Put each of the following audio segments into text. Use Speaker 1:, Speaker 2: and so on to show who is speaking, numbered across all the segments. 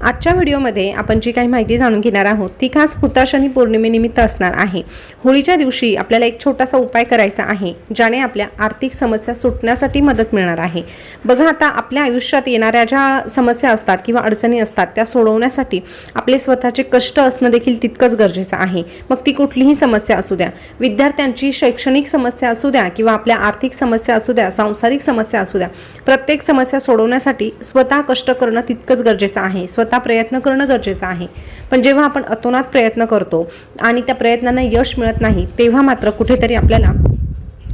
Speaker 1: आजच्या व्हिडिओमध्ये आपण जी काही माहिती जाणून घेणार आहोत ती खास हुताशनी पौर्णिमेनिमित्त असणार आहे. होळीच्या दिवशी आपल्याला एक छोटासा उपाय करायचा आहे ज्याने आपल्या आर्थिक समस्या सुटण्यासाठी मदत मिळणार आहे. बघा आता आपल्या आयुष्यात येणाऱ्या ज्या समस्या असतात किंवा अडचणी असतात त्या सोडवण्यासाठी आपले स्वतःचे कष्ट असणं देखील तितकंच गरजेचं आहे. मग ती कुठलीही समस्या असू द्या. विद्यार्थ्यांची शैक्षणिक समस्या असू द्या किंवा आपल्या आर्थिक समस्या असू द्या सांसारिक समस्या असू द्या प्रत्येक समस्या सोडवण्यासाठी स्वतः कष्ट करणं तितकंच गरजेचं आहे. स्वतः प्रयत्न करणं गरजेचं आहे. पण जेव्हा आपण अतोनात प्रयत्न करतो आणि त्या प्रयत्नांना यश मिळत नाही तेव्हा मात्र कुठेतरी आपल्याला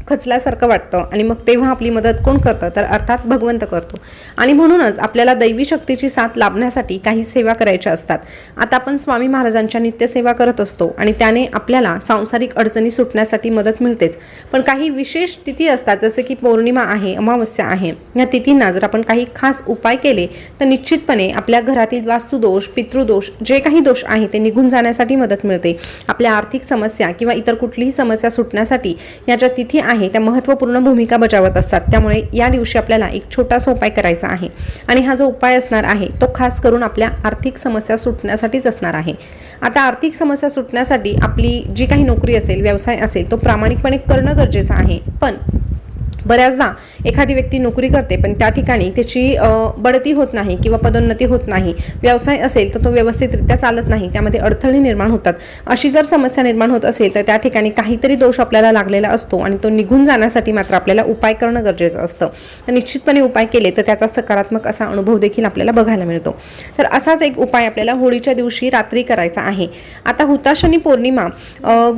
Speaker 1: खचल्यासारखं वाटतं. आणि मग तेव्हा आपली मदत कोण करतं? तर अर्थात भगवंत करतो. आणि म्हणूनच आपल्याला दैवी शक्तीची साथ लाभण्यासाठी काही सेवा करायच्या असतात. आता आपण स्वामी महाराजांच्या नित्यसेवा करत असतो आणि त्याने आपल्याला सांसारिक अडचणी सुटण्यासाठी मदत मिळतेच. पण काही विशेष तिथी असतात जसे की पौर्णिमा आहे अमावस्या आहे. या तिथींना जर आपण काही खास उपाय केले तर निश्चितपणे आपल्या घरातील वास्तुदोष पितृदोष जे काही दोष आहे ते निघून जाण्यासाठी मदत मिळते. आपल्या आर्थिक समस्या किंवा इतर कुठलीही समस्या सुटण्यासाठी या ज्या तिथी आहे त्या महत्त्वपूर्ण भूमिका बजावत असतात. त्यामुळे या दिवशी आपल्याला एक छोटासा उपाय करायचा आहे. आणि हा जो उपाय असणार आहे तो खास करून आपल्या आर्थिक समस्या सुटण्यासाठीच असणार आहे. आता आर्थिक समस्या सुटण्यासाठी आपली जी काही नोकरी असेल व्यवसाय असेल तो प्रामाणिकपणे करणं गरजेचं आहे. पण बऱ्याचदा एखादी व्यक्ती नोकरी करते पण त्या ठिकाणी त्याची बढती होत नाही किंवा पदोन्नती होत नाही. व्यवसाय असेल तर तो व्यवस्थितरित्या चालत नाही. त्यामध्ये अडथळे निर्माण होतात. अशी जर समस्या निर्माण होत असेल तर त्या ठिकाणी काहीतरी दोष आपल्याला लागलेला असतो आणि तो निघून जाण्यासाठी मात्र आपल्याला उपाय करणं गरजेचं असतं. तर निश्चितपणे उपाय केले तर त्याचा सकारात्मक असा अनुभव देखील आपल्याला बघायला मिळतो. तर असाच एक उपाय आपल्याला होळीच्या दिवशी रात्री करायचा आहे. आता हुताशनी पौर्णिमा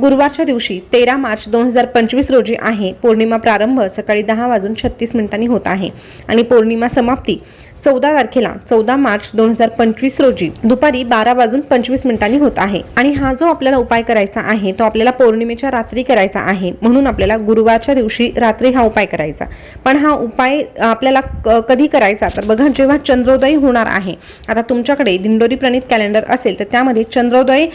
Speaker 1: गुरुवारच्या दिवशी तेरा मार्च दोन हजार पंचवीस रोजी आहे. पौर्णिमा प्रारंभ सकाळी दहा वाजून छत्तीस मिनिटांनी होत आहे. आणि पौर्णिमा समाप्ती चौदा तारखेला चौदा मार्च दोन हजार पंचवीस रोजी दुपारी बारा वाजून पंचवीस मिनिटांनी होत आहे. आणि हा जो आपल्याला उपाय करायचा आहे तो आपल्याला पौर्णिमेच्या रात्री करायचा आहे म्हणून आपल्याला गुरुवारच्या दिवशी रात्री हा उपाय करायचा. पण हा उपाय आपल्याला क- कधी करायचा? तर बघा जेव्हा चंद्रोदय होणार आहे आता तुमच्याकडे दिंडोरी प्रणित कॅलेंडर असेल तर त्यामध्ये चंद्रोदय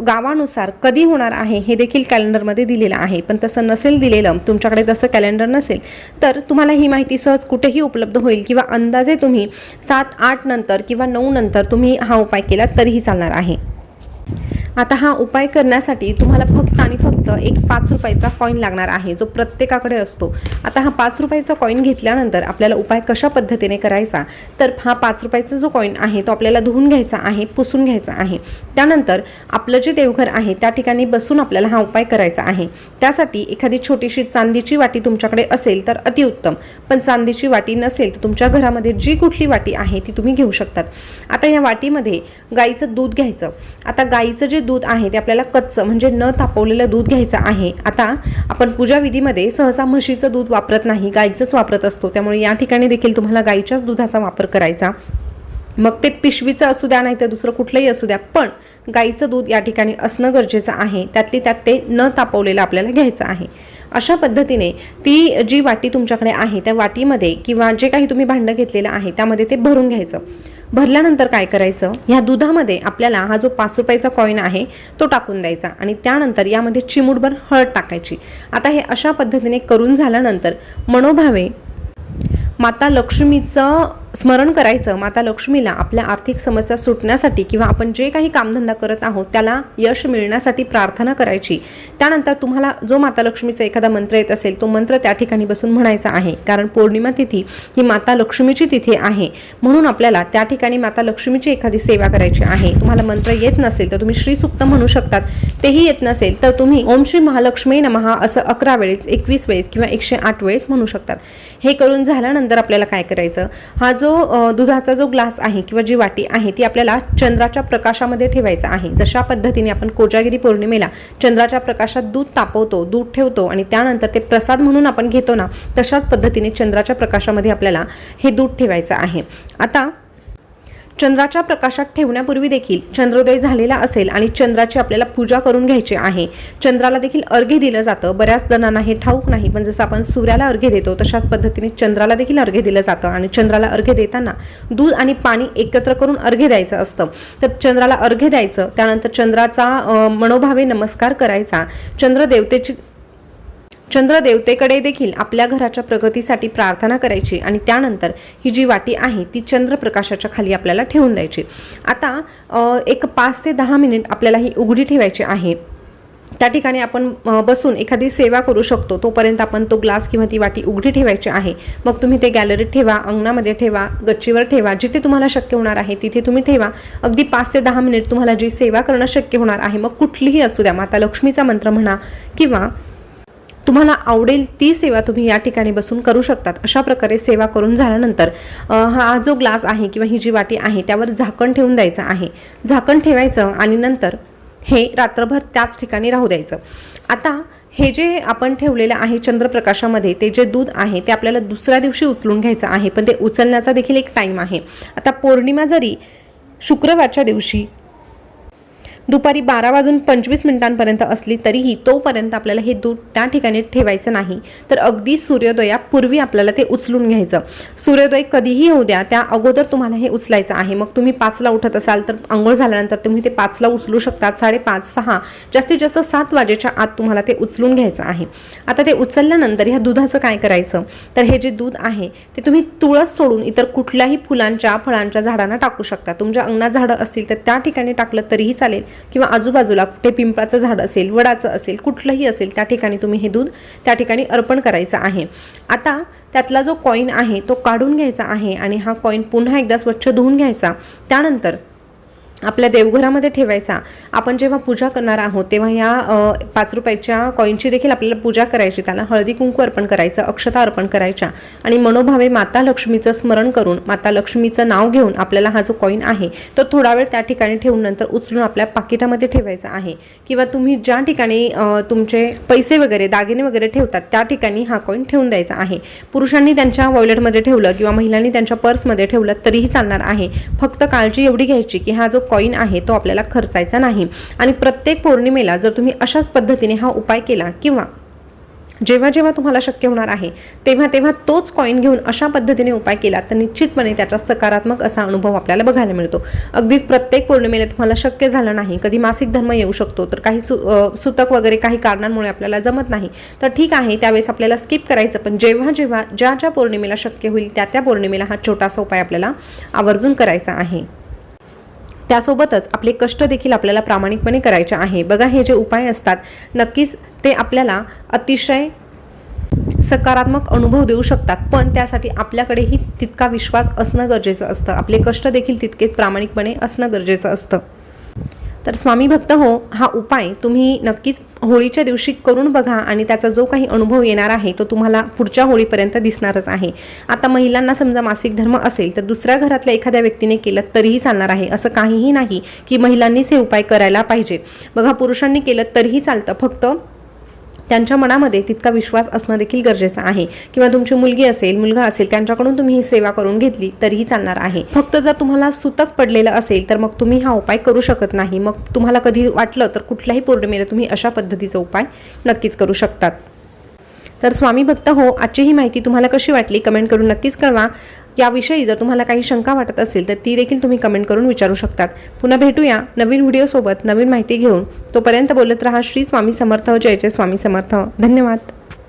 Speaker 1: गावानुसार कधी होणार आहे हे देखील कॅलेंडरमध्ये दिलेलं आहे. पण तसं नसेल दिलेलं तुमच्याकडे तसं कॅलेंडर नसेल तर तुम्हाला ही माहिती सहज कुठेही उपलब्ध होईल किंवा अंदाजे तुम्ही सात आठ नंतर किंवा नऊ नंतर तुम्ही हा उपाय केला तरीही चालणार आहे. आता हा उपाय करण्यासाठी तुम्हाला फक्त आणि फक्त एक पाच रुपयाचा कॉईन लागणार आहे जो प्रत्येकाकडे असतो. आता हा पाच रुपयाचा कॉईन घेतल्यानंतर आपल्याला उपाय कशा पद्धतीने करायचा? तर हा पाच रुपयाचा जो कॉईन आहे तो आपल्याला धुवून घ्यायचा आहे पुसून घ्यायचा आहे. त्यानंतर आपलं जे देवघर आहे त्या ठिकाणी बसून आपल्याला हा उपाय करायचा आहे. त्यासाठी एखादी छोटीशी चांदीची वाटी तुमच्याकडे असेल तर अतिउत्तम. पण चांदीची वाटी नसेल तर तुमच्या घरामध्ये जी कुठली वाटी आहे ती तुम्ही घेऊ शकतात. आता या वाटीमध्ये गाईचं दूध घ्यायचं. आता गाईचं जे दूध आहे ते आपल्याला कच्चं म्हणजे न तापवलेलं दूध घ्यायचा आहे. आता आपण पूजा विधीमध्ये सहसा म्हशीचं दूध वापरत नाही गाईचंच वापरत असतो. त्यामुळे या ठिकाणी देखील तुम्हाला गाईच्याच दुधाचा वापर करायचा. मग ते पिशवीचं असू द्या नाही तर दुसरं कुठलंही असू द्या पण गाईचं दूध या ठिकाणी असणं गरजेचं आहे. त्यातली त्यात ते न तापवलेलं आपल्याला घ्यायचं आहे. अशा पद्धतीने ती जी वाटी तुमच्याकडे आहे त्या वाटीमध्ये किंवा जे काही तुम्ही भांडं घेतलेलं आहे त्यामध्ये ते भरून घ्यायचं. भरल्यानंतर काय करायचं? ह्या दुधामध्ये आपल्याला हा जो पाच रुपयाचा कॉईन आहे तो टाकून द्यायचा आणि त्यानंतर यामध्ये चिमूटभर हळद टाकायची. आता हे अशा पद्धतीने करून झाल्यानंतर मनोभावे माता लक्ष्मीचं स्मरण करायचं माता लक्ष्मीला आपल्या आर्थिक समस्या सुटण्यासाठी किंवा आपण जे काही कामधंदा करत आहोत त्याला यश मिळण्यासाठी प्रार्थना करायची. त्यानंतर तुम्हाला जो माता लक्ष्मीचा एखादा मंत्र येत असेल तो मंत्र त्या ठिकाणी बसून म्हणायचा आहे. कारण पौर्णिमा तिथी ही माता लक्ष्मीची तिथी आहे. म्हणून आपल्याला त्या ठिकाणी माता लक्ष्मीची एखादी सेवा करायची आहे. तुम्हाला मंत्र येत नसेल तर तुम्ही श्री सुक्त म्हणू शकतात. तेही येत नसेल तर तुम्ही ओम श्री महालक्ष्मी नमहा असं अकरा वेळेस एकवीस वेळेस किंवा एकशे आठ वेळेस म्हणू शकतात. हे करून झाल्यानंतर आपल्याला काय करायचं? हा जो दुधाचा जो ग्लास आहे किंवा जी वाटी आहे ती आपल्याला चंद्राच्या प्रकाशामध्ये ठेवायचा आहे. जशा पद्धतीने आपण कोजागिरी पौर्णिमेला चंद्राच्या प्रकाशात दूध तापवतो दूध ठेवतो आणि त्यानंतर ते प्रसाद म्हणून आपण घेतो ना तशाच पद्धतीने चंद्राच्या प्रकाशामध्ये आपल्याला हे दूध ठेवायचं आहे. आता चंद्राच्या प्रकाशात ठेवण्यापूर्वी देखील चंद्रोदय झालेला असेल आणि चंद्राची आपल्याला पूजा करून घ्यायची आहे. चंद्राला देखील अर्घ्य दिलं जातं. बऱ्याच जणांना हे ठाऊक नाही पण जसं आपण सूर्याला अर्घ्य देतो तशाच पद्धतीने चंद्राला देखील अर्घ्य दिलं जातं आणि चंद्राला अर्घ्य देताना दूध आणि पाणी एकत्र करून अर्घ्य द्यायचं असतं. तर चंद्राला अर्घ्य द्यायचं त्यानंतर चंद्राचा मनोभावे नमस्कार करायचा. चंद्र चंद्रदेवतेकडे देखील आपल्या घराच्या प्रगतीसाठी प्रार्थना करायची आणि त्यानंतर ही जी वाटी आहे ती चंद्रप्रकाशाच्या खाली आपल्याला ठेवून द्यायची. आता एक पाच ते दहा मिनिट आपल्याला ही उघडी ठेवायची आहे. त्या ठिकाणी आपण बसून एखादी सेवा करू शकतो. तोपर्यंत आपण तो ग्लास किंवा ती वाटी उघडी ठेवायची आहे. मग तुम्ही ते गॅलरीत ठेवा अंगणामध्ये ठेवा गच्चीवर ठेवा जिथे तुम्हाला शक्य होणार आहे तिथे तुम्ही ठेवा. अगदी पाच ते दहा मिनिट तुम्हाला जी सेवा करणं शक्य होणार आहे मग कुठलीही असू द्या माता लक्ष्मीचा मंत्र म्हणा किंवा तुम्हाला आवडेल ती सेवा तुम्ही या ठिकाणी बसून करू शकतात. अशा प्रकारे सेवा करून झाल्यानंतर हा जो ग्लास आहे किंवा ही जी वाटी आहे त्यावर झाकण ठेवून द्यायचं आहे. झाकण ठेवायचं आणि नंतर हे रात्रभर त्याच ठिकाणी राहू द्यायचं. आता हे जे आपण ठेवलेलं आहे चंद्रप्रकाशामध्ये ते जे दूध आहे ते आपल्याला दुसऱ्या दिवशी उचलून घ्यायचं आहे पण ते उचलण्याचा देखील एक टाईम आहे. आता पौर्णिमा जरी शुक्रवारच्या दिवशी दुपारी बारा वाजून पंचवीस मिनिटांपर्यंत असली तरीही तोपर्यंत आपल्याला हे दूध त्या ठिकाणी ठेवायचं नाही. तर अगदी सूर्योदयापूर्वी आपल्याला ते उचलून घ्यायचं. सूर्योदय कधीही होऊ द्या त्या अगोदर तुम्हाला हे उचलायचं आहे. मग तुम्ही पाचला उठत असाल तर आंघोळ झाल्यानंतर तुम्ही ते पाचला उचलू शकता साडेपाच सहा जास्तीत जास्त सात वाजेच्या आत तुम्हाला ते उचलून घ्यायचं आहे. आता ते उचलल्यानंतर ह्या दुधाचं काय करायचं? तर हे जे दूध आहे ते तुम्ही तुळस सोडून इतर कुठल्याही फुलांच्या फळांच्या झाडांना टाकू शकता. तुमच्या अंगणात झाडं असतील तर त्या ठिकाणी टाकलं तरीही चालेल. किंवा आजूबाजूला कुठे पिंपळाचं झाड असेल वडाचं असेल कुठलंही असेल त्या ठिकाणी तुम्ही हे दूध त्या ठिकाणी अर्पण करायचं आहे. आता त्यातला जो कॉईन आहे तो काढून घ्यायचा आहे आणि हा कॉईन पुन्हा एकदा स्वच्छ धुवून घ्यायचा. त्यानंतर आपल्या देवघरामध्ये ठेवायचा. आपण जेव्हा पूजा करणार आहोत तेव्हा या पाच रुपयाच्या कॉईनची देखील आपल्याला पूजा करायची. त्याला हळदी कुंकू अर्पण करायचं अक्षता अर्पण करायच्या आणि मनोभावे माता लक्ष्मीचं स्मरण करून माता लक्ष्मीचं नाव घेऊन आपल्याला हा जो कॉईन आहे तो थोडा वेळ त्या ठिकाणी ठेवून नंतर उचलून आपल्या पाकिटामध्ये ठेवायचा आहे. किंवा तुम्ही ज्या ठिकाणी तुमचे पैसे वगैरे दागिने वगैरे ठेवतात त्या ठिकाणी हा कॉईन ठेवून द्यायचा आहे. पुरुषांनी त्यांच्या वॉयलेटमध्ये ठेवलं किंवा महिलांनी त्यांच्या पर्समध्ये ठेवलं तरीही चालणार आहे. फक्त काळजी एवढी घ्यायची की हा जो कॉईन आहे तो आपल्याला खर्चायचा नाही. आणि प्रत्येक पौर्णिमेला जर तुम्ही अशाच पद्धतीने हा उपाय केला किंवा जेव्हा जेव्हा तुम्हाला शक्य होणार आहे तेव्हा तेव्हा तोच कॉईन घेऊन अशा पद्धतीने उपाय केला तर निश्चितपणे त्याचा सकारात्मक असा अनुभव आपल्याला बघायला मिळतो. अगदीच प्रत्येक पौर्णिमेला तुम्हाला शक्य झालं नाही कधी मासिक धर्म येऊ शकतो तर काही सु सुतक वगैरे काही कारणांमुळे आपल्याला जमत नाही तर ठीक आहे त्यावेळेस आपल्याला स्किप करायचं पण जेव्हा जेव्हा ज्या ज्या पौर्णिमेला शक्य होईल त्या त्या पौर्णिमेला हा छोटासा उपाय आपल्याला आवर्जून करायचा आहे. त्यासोबतच आपले कष्ट देखील आपल्याला प्रामाणिकपणे करायचे आहे. बघा हे जे उपाय असतात नक्कीच ते आपल्याला अतिशय सकारात्मक अनुभव देऊ शकतात. पण त्यासाठी आपल्याकडेही तितका विश्वास असणं गरजेचं असतं. आपले कष्ट देखील तितकेच प्रामाणिकपणे असणं गरजेचं असतं. तर स्वामी भक्त हो हा उपाय तुम्ही नक्कीच होळीच्या दिवशी करून बघा आणि त्याचा जो काही अनुभव येणार आहे तो तुम्हाला पुढच्या होळीपर्यंत दिसणारच आहे. आता महिलांना समजा मासिक धर्म असेल तर दुसऱ्या घरातल्या एखाद्या व्यक्तीने केलं तरीही चालणार आहे असं काहीही नाही की महिलांनीच हे उपाय करायला पाहिजे. बघा पुरुषांनी केलं तरीही चालतं फक्त त्यांच्या मनामध्ये तितका विश्वास असणं देखील गरजेचं आहे. किंवा तुमची मुलगी असेल मुलगा असेल त्यांच्याकडून तुम्ही ही सेवा करून घेतली तरीही चालणार आहे. फक्त जर तुम्हाला सुतक पडलेलं असेल तर मग तुम्ही हा उपाय करू शकत नाही. मग तुम्हाला कधी वाटलं तर कुठल्याही पौर्णिमेला तुम्ही अशा पद्धतीचा उपाय नक्कीच करू शकतात. तर स्वामी भक्त हो आजची ही माहिती तुम्हाला कशी वाटली कमेंट करून नक्कीच कळवा. याविषयी जर तुम्हाला काही शंका वाटत असेल तर ती देखील तुम्ही कमेंट करून विचारू शकतात. पुन्हा भेटूया नवीन व्हिडिओसोबत नवीन माहिती घेऊन. तोपर्यंत बोलत रहा श्री स्वामी समर्थ जय जय स्वामी समर्थ. धन्यवाद.